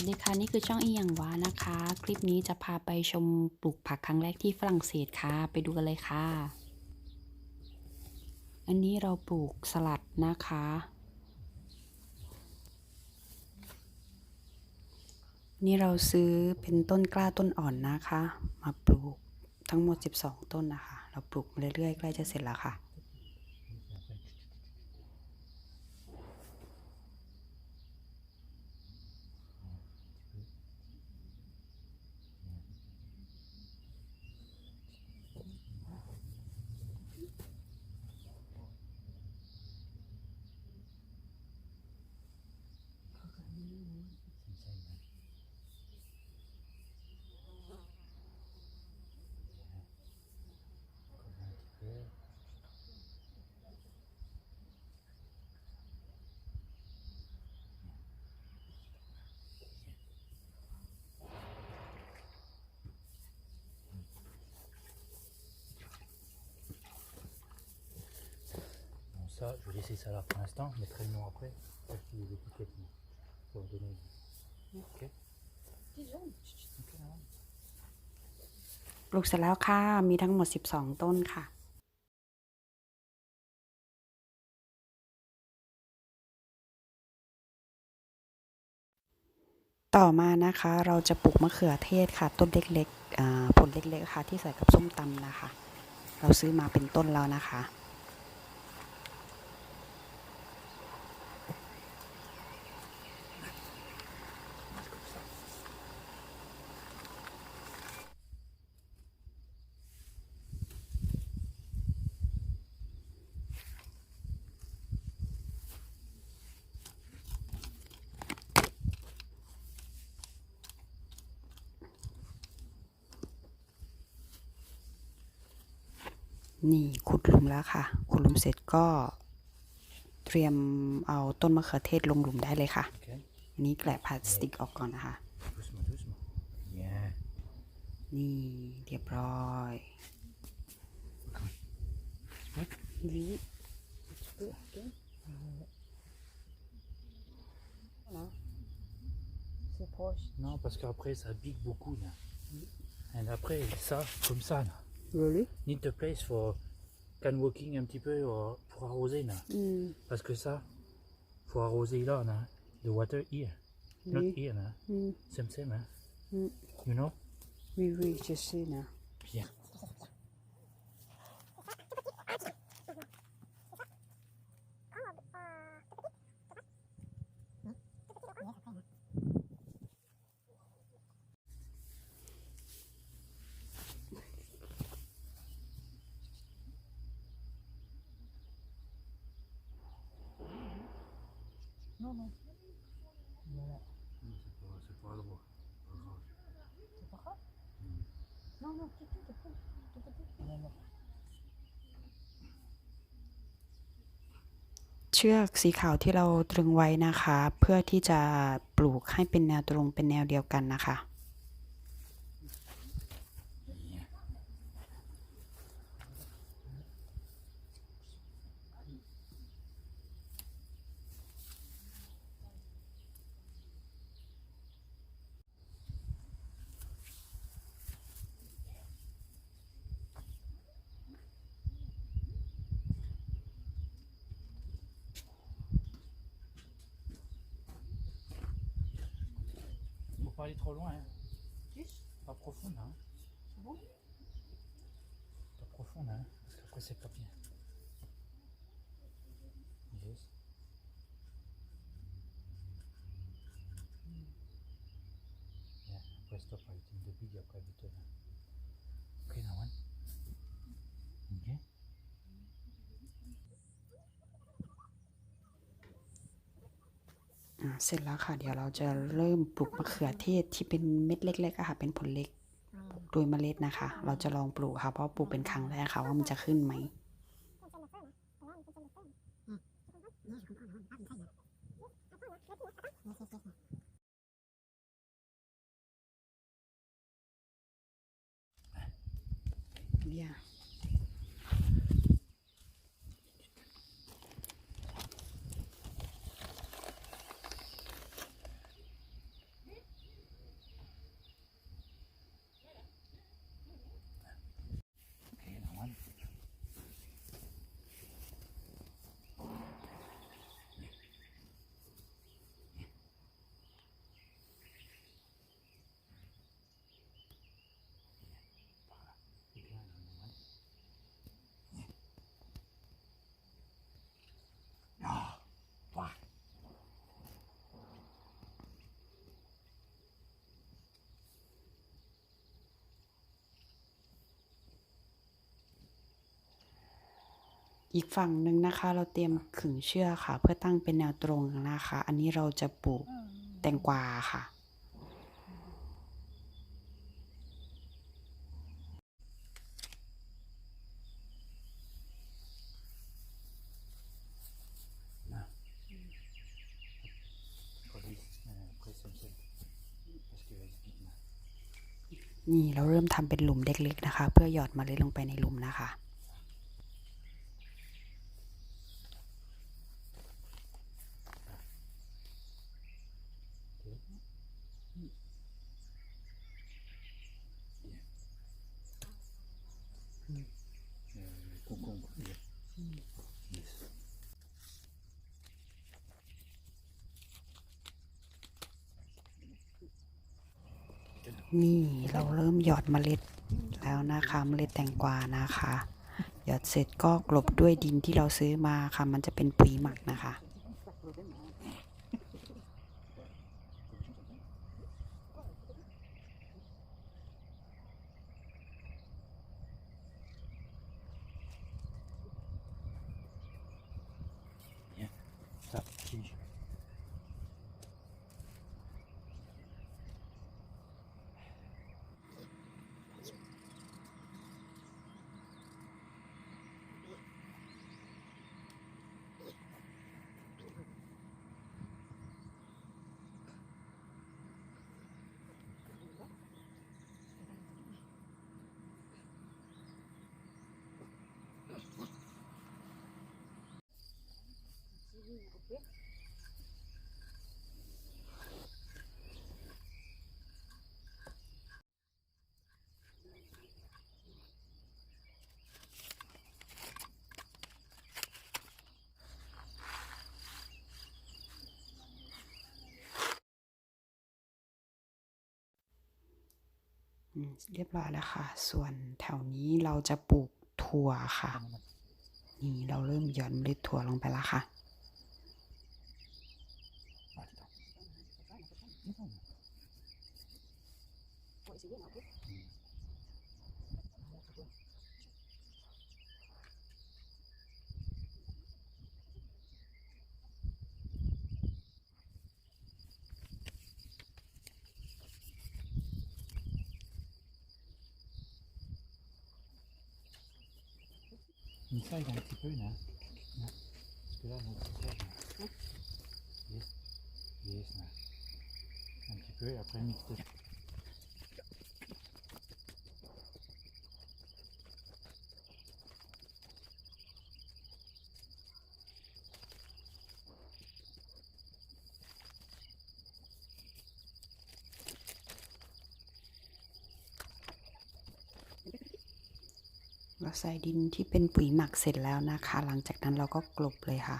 วัสดีค่ะ นี่คือช่องอีหยังวานะคะ คลิปนี้จะพาไปชมปลูกผักครั้งแรกที่ฝรั่งเศสค่ะ ไปดูกันเลยค่ะ อันนี้เราปลูกสลัดนะคะ นี่เราซื้อเป็นต้นกล้าต้นอ่อนนะคะ มาปลูกทั้งหมด 12 ต้นนะคะ เราปลูกมาเรื่อยๆ ใกล้จะเสร็จแล้วค่ะ ça, je vais laisser ça là pour l'instant, je mettrai le nom après. Ça, je les étiquettes pour le donner. Ok. Ok, ปลูกเสร็จแล้วค่ะ มีทั้งหมด 12 ต้นค่ะต่อมานะคะเราจะปลูกมะเขือเทศค่ะ ต้นเล็กๆผลเล็กๆค่ะ ที่ใส่กับส้มตำนะคะ เราซื้อมาเป็นต้นแล้วนะคะ นี่ขุดหลุมแล้วค่ะ ขุดหลุมเสร็จก็เตรียมเอาต้นมะเขือเทศลงหลุมได้เลยค่ะ Ok. อันนี้แกะพลาสติกออกก่อนนะคะ Doucement, doucement. Bien. นี่เรียบร้อย Oui, un petit peu, ok. Euh, Voilà. C'est proche. Non, parce qu'après, ça pique beaucoup. Là. Et après, ça, comme ça. Là. Really? Need the place for can walking un petit peu euh, pour arroser. Là. Mm. Parce que ça, faut arroser là. là. The water here. Not here. Là. Mm. Same, same. Hein. Mm. You know? Oui, oui, je sais là. Bien. Non, non. Voilà. C'est pas drôle. C'est pas grave Non, non, tout, tout, tout, tout, tout, tout, tout. Non, non. เชือกสีขาวที่เราตรึงไว้นะคะ เพื่อที่จะปลูกให้เป็นแนวตรงเป็นแนวเดียวกันนะคะ pas aller trop loin. Hein. Plus Pas profond. Hein. Bon? Pas profond. Hein. Parce qu'après, c'est pas bien. Yes. Yeah, après stop writing the big après the turn. Okay, now one. เสร็จแล้วค่ะ เดี๋ยวเราจะเริ่มปลูกมะเขือเทศที่เป็นเม็ดเล็กๆค่ะ เป็นผลเล็กปลูกโดยเมล็ดนะคะ เราจะลองปลูกค่ะ เพราะปลูกเป็นครั้งแรกค่ะว่ามันจะขึ้นไหม Yeah. อีกฝั่งหนึ่งนะคะ เราเตรียมขึงเชือกค่ะ เพื่อตั้งเป็นแนวตรงนะคะ อันนี้เราจะปลูกแตงกวาค่ะ Après, après c'est seul. Parce que, non. นี่เราเริ่มทำเป็นหลุมเล็กๆนะคะ เพื่อหยอดเมล็ดลงไปในหลุมนะคะ นี่เราเริ่มหยอดเมล็ดแล้วนะคะเมล็ดแตงกวานะคะ หยอดเสร็จก็กลบด้วยดินที่เราซื้อมาค่ะ มันจะเป็นปุ๋ยหมักนะคะ Ça, tige. อืม เรียบร้อยแล้วค่ะ ส่วนแถวนี้เราจะปลูกถั่วค่ะ นี่เราเริ่มหย่อนเมล็ดถั่วลงไปแล้วค่ะ Mais ça, il y a un petit peu, là. Non. Parce que là, donc, c'est ça, là. Yes. Yes, là. Un petit peu, et après, mixer. เราใส่ดินที่เป็นปุ๋ยหมักเสร็จแล้วนะคะ หลังจากนั้นเราก็กลบเลยค่ะ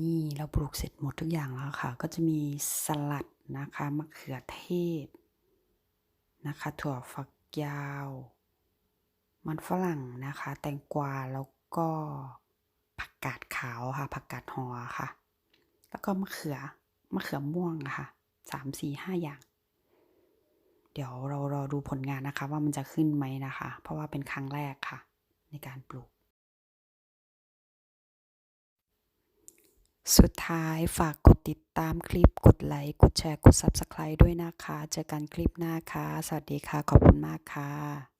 นี่เราปลูกเสร็จหมดทุกอย่างแล้วค่ะ ก็จะมีสลัดนะคะมะเขือเทศนะคะ ถั่วฝักยาว มันฝรั่งนะคะ แตงกวาแล้วก็ผักกาดขาวค่ะ ผักกาดหอค่ะ แล้วก็มะเขือมะเขือม่วงค่ะสามสี่ห้าอย่าง เดี๋ยวเรารอดูผลงานนะคะ ว่ามันจะขึ้นไหมนะคะ เพราะว่าเป็นครั้งแรกค่ะ ในการปลูก สุดท้ายฝากกดติดตามคลิป กดไลค์ กดแชร์ กด Subscribe ด้วยนะคะ เจอกันคลิปหน้าค่ะ สวัสดีค่ะ ขอบคุณมากค่ะ